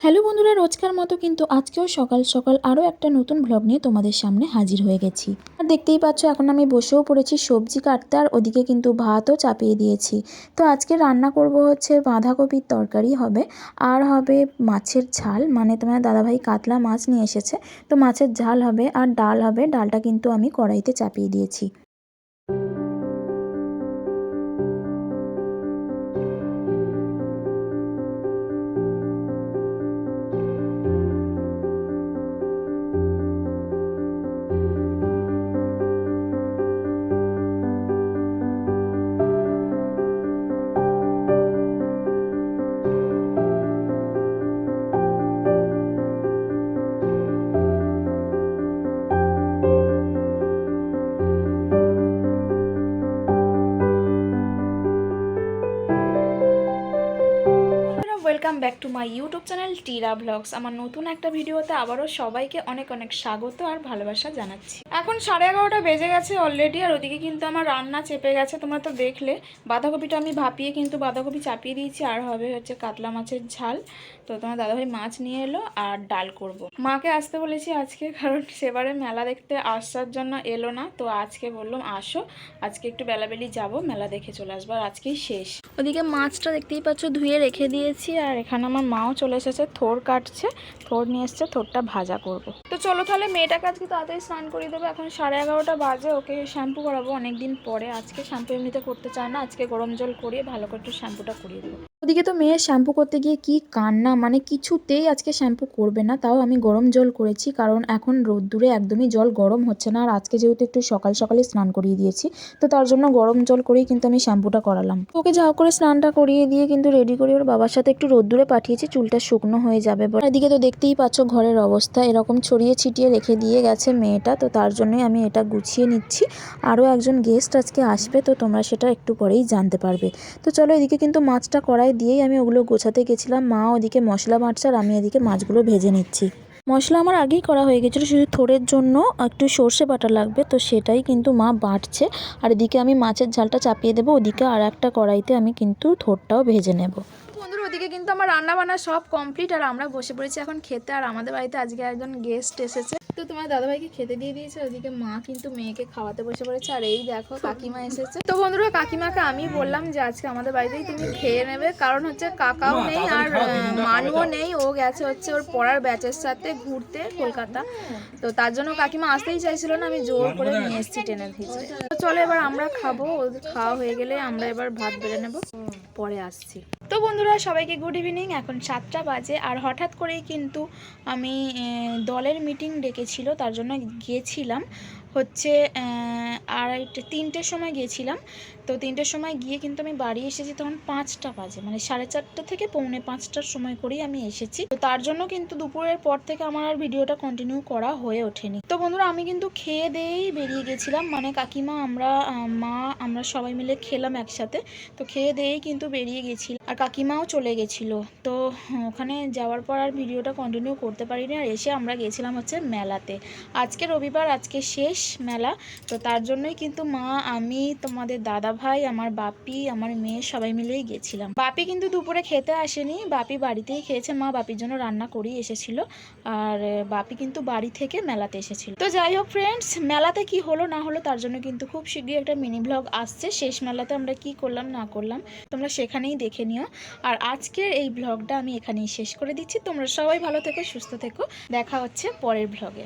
Hello বন্ধুরা, রোজকার মতো কিন্তু আজকেও সকাল সকাল আরও একটা নতুন ব্লগ নিয়ে তোমাদের সামনে হাজির হয়ে গেছি। আর দেখতেই পাচ্ছ, এখন আমি বসেও পড়েছি, সবজি কাটতে আর ওদিকে কিন্তু ভাতও চাপিয়ে দিয়েছি। তো আজকে রান্না করব হচ্ছে বাঁধাকপির তরকারি হবে, আর হবে মাছের ঝাল। মানে তোমার দাদাভাই কাতলা মাছ নিয়ে এসেছে, তো মাছের ঝাল হবে আর ডাল হবে, ডালটা কিন্তু আমি কড়াইতে চাপিয়ে দিয়েছি। Welcome back to my YouTube channel টিরা vlogs আমার নতুন একটা ভিডিওতে আবারও সবাইকে অনেক অনেক স্বাগত আর ভালোবাসা জানাচ্ছি। এখন সাড়ে এগারোটা বেজে গেছে অলরেডি আর ওদিকে কিন্তু আমার রান্না চেপে গেছে, তোমরা তো দেখলে বাঁধাকপিটা আমি ভাপিয়ে কিন্তু বাঁধাকপি চাপিয়ে দিয়েছি, আর হবে হচ্ছে কাতলা মাছের ঝাল তো তোমার দাদাভাই মাছ নিয়ে এলো আর ডাল করব। মাকে আসতে বলেছি আজকে, কারণ সেবারে মেলা দেখতে আসার জন্য এলো না, তো আজকে বললাম, আসো, আজকে একটু বেলাবেলি যাব, মেলা দেখে চলে আসব, আর আজকেই শেষ ওদিকে মাছটা দেখতেই পাচ্ছ, ধুয়ে রেখে দিয়েছি, আর এখানে আমার মাও চলে এসেছে, থোর কাটছে, থোর নিয়ে এসছে, থোরটা ভাজা করব। তো চলো তাহলে মেয়েটাকে আজকে তাড়াতাড়ি স্নান করিয়ে দেবো এখন সাড়ে এগারোটা বাজে, ওকে শ্যাম্পু করাবো অনেক দিন পরে। আজকে শ্যাম্পু এমনিতে করতে চায় না, আজকে গরম জল করিয়ে ভালো করে একটু শ্যাম্পুটা করিয়ে দেবো। ওদিকে তো মেয়ের শ্যাম্পু করতে গিয়ে কি কান্না মানে কিছুতেই আজকে শ্যাম্পু করবে না, তাও আমি গরম জল করেছি, কারণ এখন রোদ্দুরে একদমই জল গরম হচ্ছে না, আর আজকে যেহেতু একটু সকাল সকালে স্নান করিয়ে দিয়েছি, তো তার জন্য গরম জল করেই কিন্তু আমি শ্যাম্পুটা করালাম। ওকে যাও করে স্নানটা করিয়ে দিয়ে কিন্তু রেডি করে ওর বাবার সাথে একটু রোদ্দুরে পাঠিয়েছি, চুলটা শুকনো হয়ে যাবে এদিকে তো দেখতেই পাচ্ছ ঘরের অবস্থা, এরকম ছড়িয়ে ছিটিয়ে রেখে দিয়ে গেছে মেয়েটা, তো তার জন্যই আমি এটা গুছিয়ে নিচ্ছি, আরও একজন গেস্ট আজকে আসবে, তো তোমরা সেটা একটু পরেই জানতে পারবে। তো চলো এদিকে কিন্তু মাছটা কড়াই দিয়েই আমি ওগুলো গোছাতে গেছিলাম। মা ওদিকে মশলা বাটছে আর আমি এদিকে মাছগুলো ভেজে নিচ্ছি। মশলা আমার আগেই করা হয়ে গেছিল, শুধু থোড়ের জন্য একটু সর্ষে বাটা লাগবে, তো সেটাই কিন্তু মা বাটছে। আর এদিকে আমি মাছের ঝালটা চাপিয়ে দেবো, ওদিকে আর একটা কড়াইতে আমি কিন্তু থোরটাও ভেজে নেব। ওদিকে কিন্তু আমার রান্না বান্না সব কমপ্লিট আর আমরা বসে পড়েছি এখন খেতে আর আমাদের বাড়িতে আজকে একজন গেস্ট এসেছে। তো তোমার দাদাভাইকে খেতে দিয়ে দিয়েছে ওদিকে মা কিন্তু মেয়েকে খাওয়াতে বসে পড়েছে আর এই দেখো কাকিমা এসেছে। তো বন্ধুরা কাকিমাকে আমি বললাম যে আজকে আমাদের বাড়িতেই তুমি খেয়ে নেবে কারণ হচ্ছে কাকাও নেই আর মানুও নেই ও গেছে হচ্ছে ওর পড়ার ব্যাচের সাথে ঘুরতে কলকাতা। তো তার জন্য কাকিমা আসতেই চাইছিল না আমি জোর করে নিয়ে এসেছি টেনে ভিজে তো চলো এবার আমরা খাব ওদের খাওয়া হয়ে গেলে আমরা এবার ভাত বেড়ে নেব পরে আসছি। তো বন্ধুরা, সবাইকে গুড ইভিনিং এখন সাতটা বাজে আর হঠাৎ করেই কিন্তু আমি দলের মিটিং ডেকেছিল, তার জন্য গিয়েছিলাম। হচ্ছে আড়াইটে তিনটের সময় গিয়েছিলাম। তো তিনটের সময় গিয়ে কিন্তু আমি বাড়ি এসেছি তখন পাঁচটা বাজে। মানে সাড়ে চারটা থেকে পৌনে পাঁচটার সময় করেই আমি এসেছি। তো তার জন্য কিন্তু দুপুরের পর থেকে আমার আর ভিডিওটা কন্টিনিউ করা হয়ে ওঠেনি। তো বন্ধুরা আমি কিন্তু খেয়ে দিয়েই বেরিয়ে গেছিলাম। মানে কাকিমা আমরা মা আমরা সবাই মিলে খেলাম একসাথে। তো খেয়ে দিয়েই কিন্তু বেরিয়ে গেছিল আর কাকিমাও চলে গেছিল। তো হ্যাঁ, ওখানে যাওয়ার পর আর ভিডিওটা কন্টিনিউ করতে পারিনি। আর এসে আমরা গেছিলাম হচ্ছে মেলাতে। আজকে রবিবার আজকে শেষ। মেলা। তো তার জন্যই কিন্তু মা, আমি, তোমাদের দাদা ভাই আমার বাপি, আমার মেয়ে সবাই মিলেই গেছিলাম। বাপি কিন্তু দুপুরে খেতে আসেনি। বাপি বাড়িতেই খেয়েছে। মা বাপির জন্য রান্না করেই এসেছিল। আর বাপি কিন্তু বাড়ি থেকে মেলাতে এসেছিল। তো যাই হোক ফ্রেন্ডস মেলাতে কি হলো না হলো তার জন্য কিন্তু খুব শীঘ্রই একটা মিনি ব্লগ আসছে। শেষ মেলাতে আমরা কি করলাম, না করলাম, তোমরা সেখানেই দেখে নিও। আর আজকের এই ব্লগটা আমি এখানেই শেষ করে দিচ্ছি। তোমরা সবাই ভালো থেকো, সুস্থ থেকো। দেখা হচ্ছে পরের ব্লগে